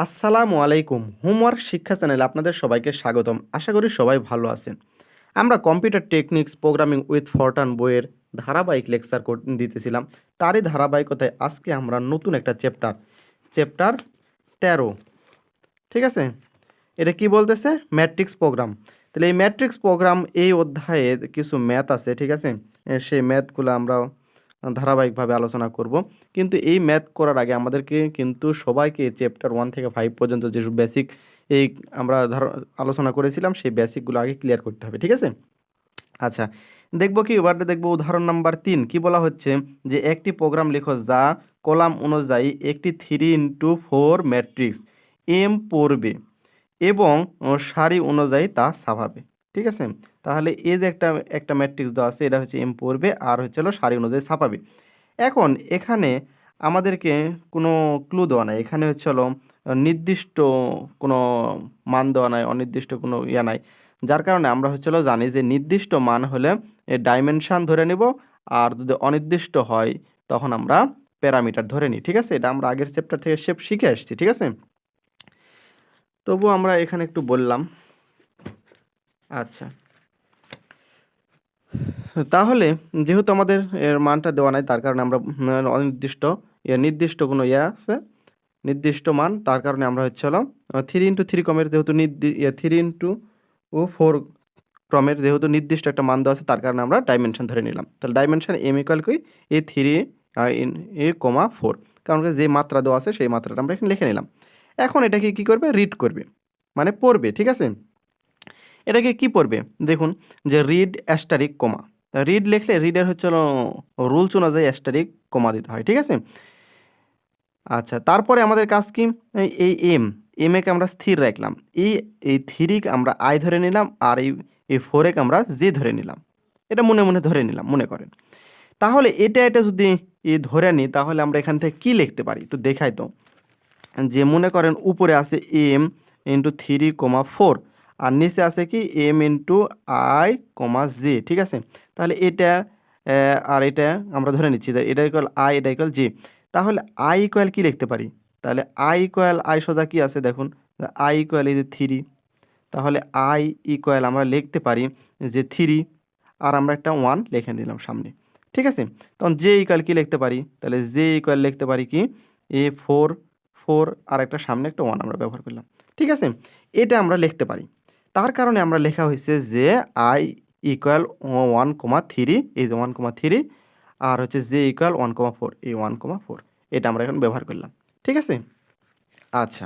আসসালামু আলাইকুম, হোমওয়ার্ক শিক্ষা চ্যানেলে আপনাদের সবাইকে স্বাগতম। আশা করি সবাই ভালো আছেন। আমরা computer techniques programming with Fortran বইয়ের ধারাবাহিক লেকচার দিতেছিলাম। তারই ধারাবাহিকতায় আজকে আমরা নতুন একটা চ্যাপ্টার। চ্যাপ্টার তেরো। ঠিক আছে? এটা কি বলতেছে? Matrix program. তাহলে এই ম্যাট্রিক্স প্রোগ্রাম এই অধ্যায়ে কিছু ম্যাথ আছে, ঠিক আছে? সেই ম্যাথগুলো আমরা ধারাবাহিকভাবে আলোচনা করব। কিন্তু এই ম্যাথ করার আগে আমাদেরকে কিন্তু সবাইকে চ্যাপ্টার ওয়ান থেকে ফাইভ পর্যন্ত যেসব বেসিক এই আমরা ধর, আলোচনা করেছিলাম, সেই বেসিকগুলো আগে ক্লিয়ার করতে হবে, ঠিক আছে? আচ্ছা দেখব কি, এবারে দেখব উদাহরণ নাম্বার তিন। কি বলা হচ্ছে যে একটি প্রোগ্রাম লেখো যা কলাম অনুযায়ী একটি three into four matrix M পড়বে এবং সারি অনুযায়ী তা ছাপাবে। ঠিক আছে? তাহলে এই যে একটা একটা ম্যাট্রিক্স দেওয়া আছে, এটা হচ্ছে এম পড়বে, আর হচ্ছে হলো সারি অনুযায়ী ছাপাবে। এখন এখানে আমাদেরকে কোনো ক্লু দেওয়া নাই। এখানে হচ্ছে হলো নির্দিষ্ট কোনো মান দেওয়া নাই, অনির্দিষ্ট কোনো ইয়া নাই। যার কারণে আমরা হচ্ছে হলো জানি যে নির্দিষ্ট মান হলে ডাইমেনশান ধরে নিব, আর যদি অনির্দিষ্ট হয়, তখন আমরা প্যারামিটার ধরে নিই, ঠিক আছে? এটা আমরা আগের চ্যাপ্টার থেকে শেপ শিখে আসছি, ঠিক আছে? তবু আমরা এখানে একটু বললাম। আচ্ছা। তাহলে যেহেতু আমাদের এর মানটা দেওয়া নাই, তার কারণে আমরা অনির্দিষ্ট, ইয়া, নির্দিষ্ট কোনো ইয়ে আছে, নির্দিষ্ট মান, তার কারণে আমরা হচ্ছে হলো থ্রি ইন্টু থ্রি কমের যেহেতু নির্দি থ্রি ইন্টু ও ফোর ক্রমের যেহেতু নির্দিষ্ট একটা মান দেওয়া আছে, তার কারণে আমরা ডাইমেনশন ধরে নিলাম। তাহলে ডাইমেনশন এম ইকুয়াল কি A three A comma four কারণ যে মাত্রা দেওয়া আছে, সেই মাত্রাটা আমরা এখানে লিখে নিলাম। এখন এটাকে কি করবে? রিড করবে। মানে পড়বে, ঠিক আছে? এটাকে কি পড়বে? দেখুন, যে রিড অ্যাস্টারিক কমা রিড লিখলে রিডের হচ্ছে রুলস অনুযায়ী অ্যাস্টারিক কমা দিতে হয়, ঠিক আছে? আচ্ছা তারপরে আমাদের কাজ কি? এই- এম এম একে আমরা স্থির রাখলাম। এই এই থ্রিকে আমরা আই ধরে নিলাম আর এই এই ফোরেকে আমরা জে ধরে নিলাম। এটা মনে মনে ধরে নিলাম, মনে করেন। তাহলে এটা এটা যদি ই ধরে নিই, তাহলে আমরা এখান থেকে কি লিখতে পারি? একটু দেখাই তো। যে মনে করেন উপরে আছে M into three comma four আর নিচে আছে কি M into I comma J ঠিক আছে? তাহলে এটা আর এটা আমরা ধরে নিচ্ছি এটা ইকুয়াল আই এটা ইকুয়াল জে তাহলে আই ইকুয়াল কি লিখতে পারি? তাহলে আই ইকুয়াল আই সোজা কি আছে দেখুন? আই ইকুয়াল এই যে থ্রি তাহলে আই ইকুয়াল আমরা লিখতে পারি যে থ্রি আর আমরা একটা ওয়ান লিখে দিলাম সামনে। ঠিক আছে? তখন জে ইকুয়াল কি লিখতে পারি? তাহলে জে ইকুয়াল লিখতে পারি কি? এ ফোর ফোর আর একটা সামনে একটা ওয়ান আমরা ব্যবহার করলাম। ঠিক আছে? এটা আমরা লিখতে পারি। তার কারণে আমরা লেখা হয়েছে যে I equal one comma three এই যে ওয়ান কমা থ্রি আর হচ্ছে J equal one comma four এই ওয়ান কমা ফোর এটা আমরা এখন ব্যবহার করলাম। ঠিক আছে? আচ্ছা।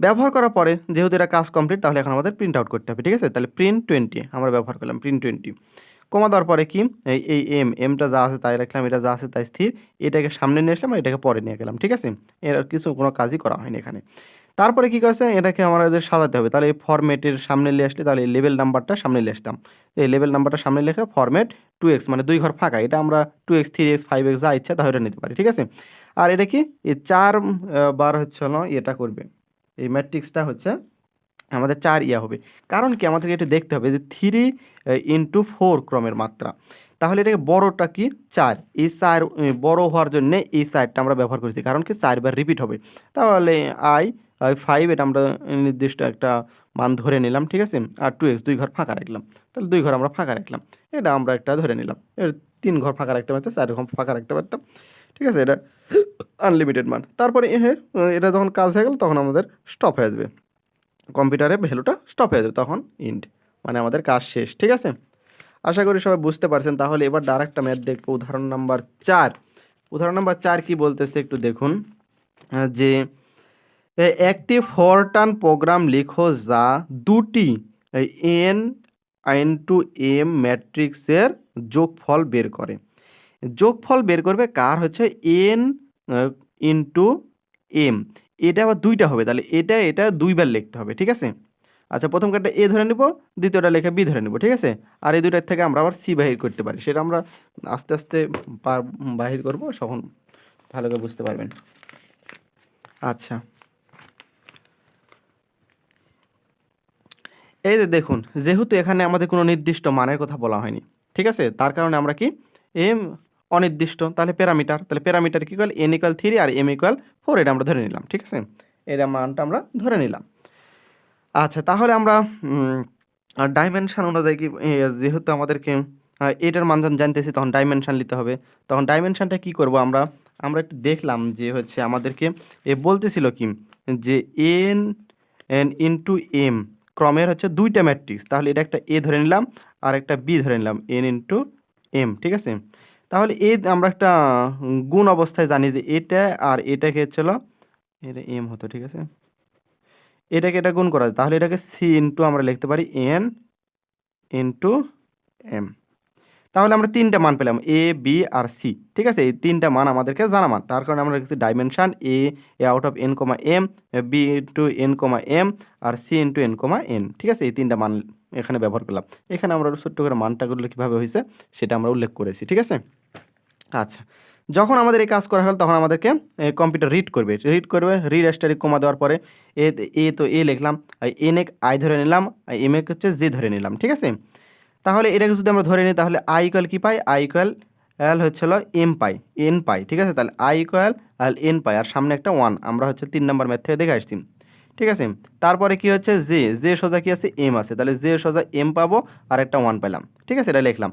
ব্যবহার করার পরে, যেহেতু এটা কাজ কমপ্লিট তাহলে এখন আমাদের প্রিন্ট আউট করতে হবে। ঠিক আছে? তাহলে প্রিন্ট টোয়েন্টি আমরা ব্যবহার করলাম প্রিন্ট টোয়েন্টি কমা দেওয়ার পরে কি, এই এই এম এমটা যা আছে তাই রাখলাম, এটা যা আছে তাই স্থির, এটাকে সামনে নিয়ে আসলাম আর এটাকে পরে নিয়ে গেলাম, ঠিক আছে? এর কিছু কোনো কাজই করা হয়নি এখানে। তারপরে কী করেছে, এটাকে আমাদের সাজাতে হবে। তাহলে এই ফরম্যাটের সামনে নিয়ে আসলে তাহলে লেভেল নাম্বারটা সামনে নিয়ে আসতাম। এই লেভেল নাম্বারটা সামনে লেখা ফরম্যাট টু এক্স মানে দুই ঘর ফাঁকা। এটা আমরা two X three X five X যা ইচ্ছা তাহলে নিতে পারি, ঠিক আছে? আর এটা কি, এই চার বার হচ্ছে হলো এটা করবে। এই ম্যাট্রিক্সটা হচ্ছে আমাদের চার ইয়া হবে। কারণ কি? আমাদেরকে এটা দেখতে হবে যে থ্রি ইন্টু ফোর ক্রমের মাত্রা। তাহলে এটাকে বড়টা কি? চার। এই চার বড় হওয়ার জন্যে এই চারটা আমরা ব্যবহার করেছি। কারণ কি? চারবার রিপিট হবে। তাহলে আই ফাইভ এটা আমরা নির্দিষ্ট একটা মান ধরে নিলাম, ঠিক আছে? আর টু এক্স দুই ঘর ফাঁকা রাখলাম। তাহলে দুই ঘর আমরা ফাঁকা রাখলাম। এটা আমরা একটা ধরে নিলাম। এর তিন ঘর ফাঁকা রাখতে পারতাম, চার ঘর ফাঁকা রাখতে পারতাম। ঠিক আছে? এটা আনলিমিটেড মান। তারপরে হ্যাঁ এটা যখন কাজ হয়ে গেল, তখন আমাদের স্টপ হয়ে যাবে কম্পিউটারে ভ্যালুটা স্টপ হয়ে যাবে তখন ইন্ড মানে আমাদের কাজ শেষ, ঠিক আছে? আশা করি সবাই বুঝতে পারছেন, তাহলে এবার ডাইরেক্ট ম্যাথ দেখব, উদাহরণ নাম্বার চার। উদাহরণ নাম্বার চার কি বলতেছে একটু দেখুন যে একটি ফরটান প্রোগ্রাম লিখো যা দুটি এন আইন টু এম ম্যাট্রিক্সের যোগফল বের করে। যোগফল বের করবে কার হচ্ছে এন ইন্টু এম এটা আবার দুইটা হবে, তাহলে এটা এটা দুইবার লিখতে হবে, ঠিক আছে? আচ্ছা প্রথম কার্ডটা এ ধরে নিব, দ্বিতীয়টা লেখা বি ধরে নিব, ঠিক আছে? আর এই দুইটার থেকে আমরা আবার সি বাহির করতে পারি, সেটা আমরা আস্তে আস্তে বাহির করব তখন ভালো করে বুঝতে পারবেন। আচ্ছা। এই যে দেখুন, যেহেতু এখানে আমাদের কোনো নির্দিষ্ট মানের কথা বলা হয়নি, ঠিক আছে? তার কারণে আমরা কি, এম অনির্দিষ্ট, তাহলে প্যারামিটার। তাহলে প্যারামিটার কী কল এন ইকুয়াল থ্রি আর এম ইকুয়াল ফোর এটা আমরা ধরে নিলাম, ঠিক আছে? এটা মানটা আমরা ধরে নিলাম। আচ্ছা তাহলে আমরা ডাইমেনশান অনুযায়ী কি যেহেতু আমাদেরকে এটার মান যখন জানতেছি, তখন ডাইমেনশান নিতে হবে। তখন ডাইমেনশানটা কি করব আমরা? আমরা একটু দেখলাম যে হচ্ছে আমাদেরকে এ বলতেছিল কি, যে এন এন ইন্টু এম ক্রমের হচ্ছে দুইটা ম্যাট্রিক্স তাহলে এটা একটা এ ধরে নিলাম, আর একটা বি ধরে নিলাম এন ইন্টু এম ঠিক আছে? তাহলে এ আমরা একটা গুণ অবস্থায় জানি যে এটা আর এটাকে হচ্ছিল এটা এম হতো, ঠিক আছে? এটাকে এটা গুণ করা তাহলে এটাকে সি ইন্টু আমরা লিখতে পারি এন ইন্টু এম তাহলে আমরা তিনটা মান পেলাম এ বি আর সি ঠিক আছে? এই তিনটা মান আমাদেরকে জানা মান। তার কারণে আমরা লিখছি dimension A A out of N comma M B into N comma M R C into N comma N ঠিক আছে? এই তিনটা মান এখানে ব্যবহার করলাম। এখানে আমরা ছোট্ট করে মানটা করলে কীভাবে হয়েছে, সেটা আমরা উল্লেখ করেছি, ঠিক আছে? আচ্ছা যখন আমাদের এই কাজ করা হল, তখন আমাদেরকে কম্পিউটার রিড করবে। রিড করবে রিড স্টারি কমা দেওয়ার পরে, এ এ তো এ লিখলাম এন এক আই ধরে নিলাম এম এক হচ্ছে জে ধরে নিলাম, ঠিক আছে? তাহলে এটাকে যদি আমরা ধরে নিই, তাহলে আই ইকুয়াল কী পাই? আই ইকুয়াল এল হচ্ছিল এম পাই এন পাই, ঠিক আছে? তাহলে আই ইকুয়াল এল এন পাই, আর সামনে একটা ওয়ান আমরা হচ্ছে তিন নম্বর ম্যাথ থেকে দেখে আসছি। ঠিক আছে? তারপরে কি হচ্ছে? জে জে সোজা কি আছে? এম আছে। তাহলে জে সোজা এম পাবো, আর একটা ওয়ান পেলাম। ঠিক আছে? এটা লিখলাম।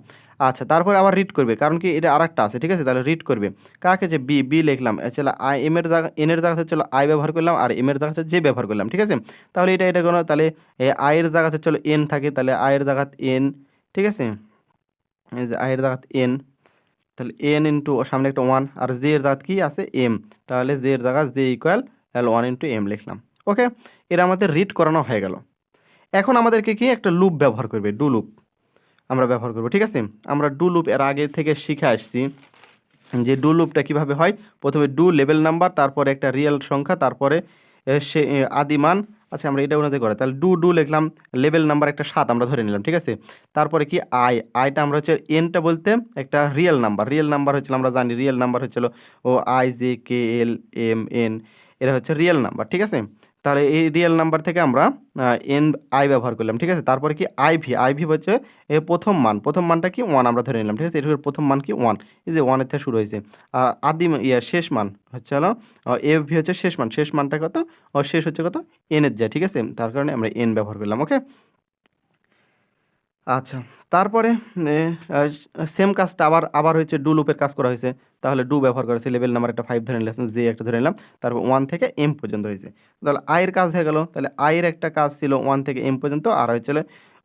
আচ্ছা তারপরে আবার রিড করবে, কারণ কি এটা আর আছে। ঠিক আছে? তাহলে রিড করবে। কাকে যে বি বি লিখলাম চলো আই এম এর জায়গা এন এর জায়গা হচ্ছে চলো আই ব্যবহার করলাম, আর এম এর জায়গা হচ্ছে জে ব্যবহার করলাম। ঠিক আছে? তাহলে এটা এটা কোনো, তাহলে আই এর জায়গা হচ্ছে চলো এন থাকে, তাহলে আই এর জায়গা এন ঠিক আছে? আই এর জায়গা এন তাহলে এন ইন্টু সামনে একটা ওয়ান আর জে এর জায়গা কি আছে? এম তাহলে জে এর জায়গা J equal L one into M লিখলাম। ওকে এটা আমাদের রিড করানো হয়ে গেল। এখন আমাদেরকে কি একটা লুপ ব্যবহার করবে ডু লুপ আমরা ব্যবহার করব, ঠিক আছে? আমরা ডু লুপ এর আগে থেকে শিখে আসছি যে ডু লুপটা কীভাবে হয়। প্রথমে ডু লেভেল নাম্বার তারপরে একটা রিয়েল সংখ্যা, তারপরে সে আদিমান আচ্ছা আমরা এটা ওনাতে করে, তাহলে ডু ডু লিখলাম লেভেল নাম্বার একটা সাত আমরা ধরে নিলাম, ঠিক আছে? তারপরে কি আই আইটা আমরা হচ্ছে এনটা বলতে একটা রিয়েল নাম্বার রিয়েল নাম্বার হচ্ছিল, আমরা জানি রিয়েল নাম্বার হচ্ছিল, ও I J K L M N এটা হচ্ছে রিয়েল নাম্বার ঠিক আছে? তাহলে এই রিয়েল নাম্বার থেকে আমরা এন আই ব্যবহার করলাম, ঠিক আছে? তারপরে কি আইভি আইভি হচ্ছে প্রথম মান। প্রথম মানটা কি ওয়ান আমরা ধরে নিলাম, ঠিক আছে? এর প্রথম মান কি ওয়ান এই যে ওয়ানের থেকে শুরু হয়েছে। আর আদিম ইয়ার শেষ মান হচ্ছে হলো এফ ভি হচ্ছে শেষ মান। শেষ মানটা কত? শেষ হচ্ছে কত? এনের যায়, ঠিক আছে? তার কারণে আমরা এন ব্যবহার করলাম ওকে আচ্ছা তারপরে সেম কাজটা আবার আবার হচ্ছে ডু লুপের কাজ করা হয়েছে। তাহলে ডু ব্যবহার করেছে লেভেল নাম্বার একটা ফাইভ ধরে নিলাম জে একটা ধরে নিলাম, তারপর ওয়ান থেকে এম পর্যন্ত হয়েছে। তাহলে আয়ের কাজ হয়ে গেল, তাহলে আয়ের একটা কাজ ছিল ওয়ান থেকে এম পর্যন্ত, আর হয়েছিল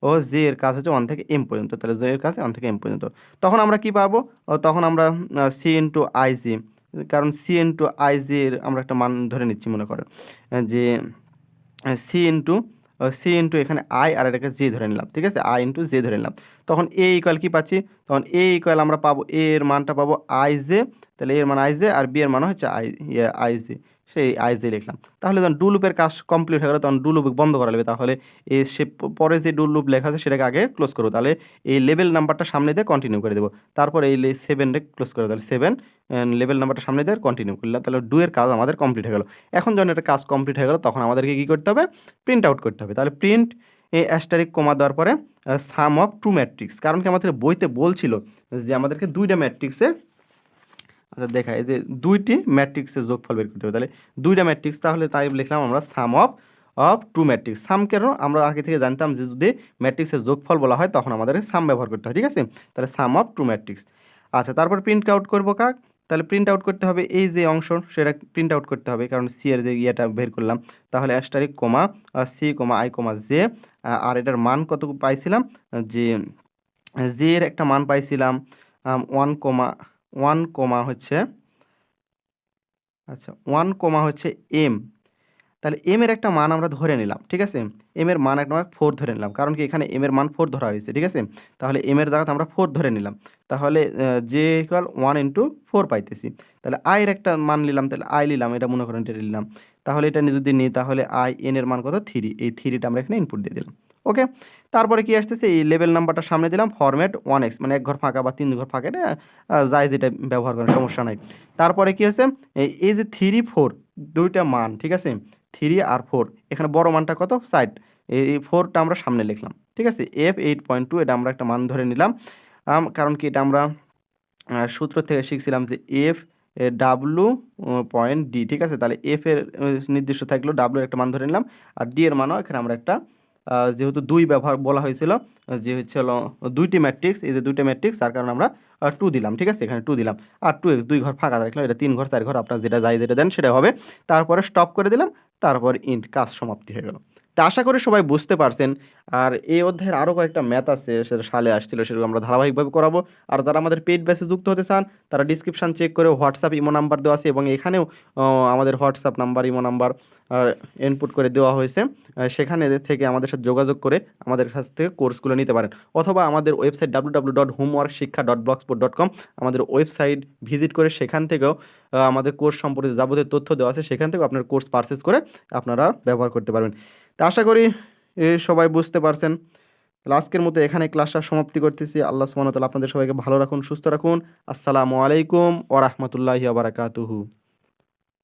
ও জে এর কাজ হচ্ছে ওয়ান থেকে এম পর্যন্ত, তাহলে জে এর কাজ ওয়ান থেকে এম পর্যন্ত। তখন আমরা কি পাবো? তখন আমরা সি ইন্টু আই জি কারণ সি ইন্টু আই জি এর আমরা একটা মান ধরে নিচ্ছি, মনে করেন যে সি ইন্টু সি ইন্টু এখানে আই আর এটাকে জে ধরে নিলাম, ঠিক আছে? আই ইন্টু জে ধরে নিলাম। তখন এ ইকুয়াল কী পাচ্ছি? তখন এ ইকুয়াল আমরা পাবো এ এর মানটা পাবো আই জে তাহলে এর মান আই জে আর বি এর মান হচ্ছে আই আই জে সেই আই জে লিখলাম। তাহলে যখন ডু লুপের কাজ কমপ্লিট হয়ে গেলো, তখন ডু লুপ বন্ধ করা লাগবে। তাহলে এই সে পরে যে ডু লুপ লেখা আছে, সেটাকে আগে ক্লোজ করব। তাহলে এই লেভেল নাম্বারটা সামনে দিয়ে কন্টিনিউ করে দেবো। তারপর এই সেভেনটা ক্লোজ করে তাহলে সেভেন লেভেল নাম্বারটা সামনে দিয়ে কন্টিনিউ করলাম। তাহলে ডু এর কাজ আমাদের কমপ্লিট হয়ে গেলো। এখন যখন এটা কাজ কমপ্লিট হয়ে গেলো, তখন আমাদেরকে কী করতে হবে? প্রিন্ট আউট করতে হবে। তাহলে প্রিন্ট এই অ্যাস্টারিক কমা দেওয়ার পরে সাম অফ টু ম্যাট্রিক্স কারণ কি আমাদের বইতে বলছিল যে আমাদেরকে দুইটা ম্যাট্রিক্সে আচ্ছা দেখা, এই যে দুইটি ম্যাট্রিক্সের যোগফল বের করতে হবে। তাহলে দুইটা ম্যাট্রিক্স, তাহলে তাই লিখলাম আমরা sum of of two matrix sum কেন? আমরা আগে থেকে জানতাম যে যদি ম্যাট্রিক্সের যোগফল বলা হয়, তখন আমাদের সাম ব্যবহার করতে হয়, ঠিক আছে? তাহলে সাম অফ টু ম্যাট্রিক্স আচ্ছা তারপর প্রিন্ট আউট করব কাক তাহলে প্রিন্ট আউট করতে হবে এই যে অংশ, সেটা প্রিন্ট আউট করতে হবে, কারণ সি এর যে ইয়েটা বের করলাম। তাহলে asterisk comma C comma I comma J আর এটার মান কত পাইছিলাম? যে জে এর একটা মান পাইছিলাম ওয়ান কমা ওয়ান কমা হচ্ছে আচ্ছা ওয়ান কমা হচ্ছে এম। তাহলে এম এর একটা মান আমরা ধরে নিলাম, ঠিক আছে? এম এর মান একটা ফোর ধরে নিলাম, কারণ কি এখানে এম এর মান ফোর ধরা হয়েছে, ঠিক আছে? তাহলে এম এর জায়গাতে আমরা ফোর ধরে নিলাম, তাহলে যে ইকুয়াল ওয়ান ইন্টু ফোর পাইতেছি। তাহলে আই এর একটা মান নিলাম, তাহলে আই নিলাম, এটা মনে করেন এটা নিলাম। তাহলে এটা যদি নিই, তাহলে আই এন এর মান কত? থ্রি এই থ্রিটা আমরা এখানে ইনপুট দিয়ে দিলাম। ওকে? তারপরে কি আসতেছে? এই লেভেল নাম্বারটা সামনে দিলাম ফরম্যাট ওয়ান এক্স মানে এক ঘর ফাঁকা বা তিন ঘর ফাঁকা যায় যেটা ব্যবহার করেন, সমস্যা নাই। তারপরে কি হচ্ছে এই যে থ্রি ফোর দুইটা মান, ঠিক আছে? থ্রি আর ফোর এখানে বড় মানটা কত? সাইড এই ফোরটা আমরা সামনে লিখলাম, ঠিক আছে? এফ এইট পয়েন্ট টু এটা আমরা একটা মান ধরে নিলাম। কারণ কি এটা আমরা সূত্র থেকে শিখছিলাম যে এফ ডাব্লু পয়েন্ট ডি ঠিক আছে? তাহলে এফ এর নির্দিষ্ট থাকল ডাব্লু একটা মান ধরে নিলাম, আর ডি এর মানও এখানে আমরা একটা যেহেতু দুই ব্যবহার বলা হয়েছিল যে হচ্ছে দুইটি ম্যাট্রিক্স এই যে দুইটি ম্যাট্রিক্স তার কারণে আমরা টু দিলাম, ঠিক আছে? এখানে টু দিলাম। আর টু এক্স দুই ঘর ফাঁকা রাখলাম এটা তিন ঘর, চার ঘর, আপনার যেটা যাই যেটা দেন সেটা হবে। তারপরে স্টপ করে দিলাম, তারপর ইন্ট কাজ সমাপ্তি হয়ে গেল। তা আশা করি সবাই বুঝতে পারছেন। আর এই অধ্যায়ের আরও কয়েকটা ম্যাথ আছে, সেটা সালে আসছিল, সেগুলো আমরা ধারাবাহিকভাবে করাবো। আর যারা আমাদের পেড ব্যাচে যুক্ত হতে চান, তারা ডিসক্রিপশান চেক করে হোয়াটসঅ্যাপ ইমো নাম্বার দেওয়া আছে এবং এখানেও আমাদের WhatsApp number imo number input করে দেওয়া হয়েছে। সেখানে থেকে আমাদের সাথে যোগাযোগ করে আমাদের কাছ থেকে কোর্সগুলো নিতে পারেন। অথবা আমাদের website W W dot homework Shiksha dot blogspot dot com আমাদের ওয়েবসাইট ভিজিট করে সেখান থেকেও আমাদের কোর্স সম্পর্কে যাবতীয় তথ্য দেওয়া আছে, সেখান থেকেও আপনার কোর্স পারচেস করে আপনারা ব্যবহার করতে পারবেন। তা আশা করি এ সবাই বুঝতে পারছেন। আজকের মতো এখানে ক্লাসটা সমাপ্তি করতেছি। আল্লাহ সুবহানাহু আপনাদের সবাইকে ভালো রাখুন, সুস্থ রাখুন। আসসালামু আলাইকুম ওয়া আবরাকাতুহু